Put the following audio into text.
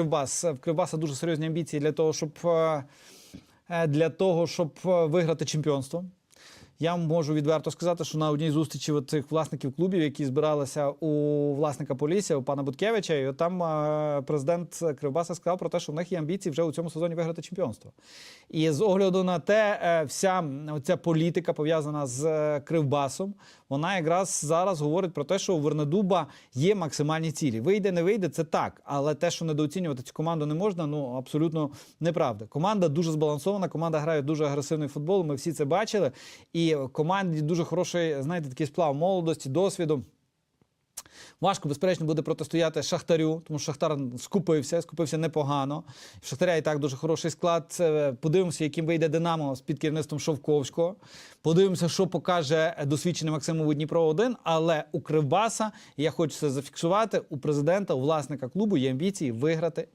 Кривбас. В Кривбаса дуже серйозні амбіції для того, щоб, е, е, для того, щоб е, виграти чемпіонство. Я можу відверто сказати, що на одній зустрічі цих власників клубів, які збиралися у власника Полісся, у пана Буткевича, і там е, президент Кривбаса сказав про те, що в них є амбіції вже у цьому сезоні виграти чемпіонство. І з огляду на те, е, вся ця політика пов'язана з е, Кривбасом, вона якраз зараз говорить про те, що у Вернедуба є максимальні цілі. Вийде, не вийде, це так. Але те, що недооцінювати цю команду не можна, ну абсолютно неправда. Команда дуже збалансована, команда грає дуже агресивний футбол. Ми всі це бачили. І команді дуже хороший, знаєте, такий сплав молодості, досвіду. Важко, безперечно, буде протистояти Шахтарю, тому що Шахтар скупився, скупився непогано. В Шахтаря і так дуже хороший склад. Подивимося, яким вийде Динамо з під керівництвом Шовковського. Подивимося, що покаже досвідчений Максимову Дніпро 1 Але у Кривбаса, я хочу це зафіксувати, у президента, у власника клубу є амбіції виграти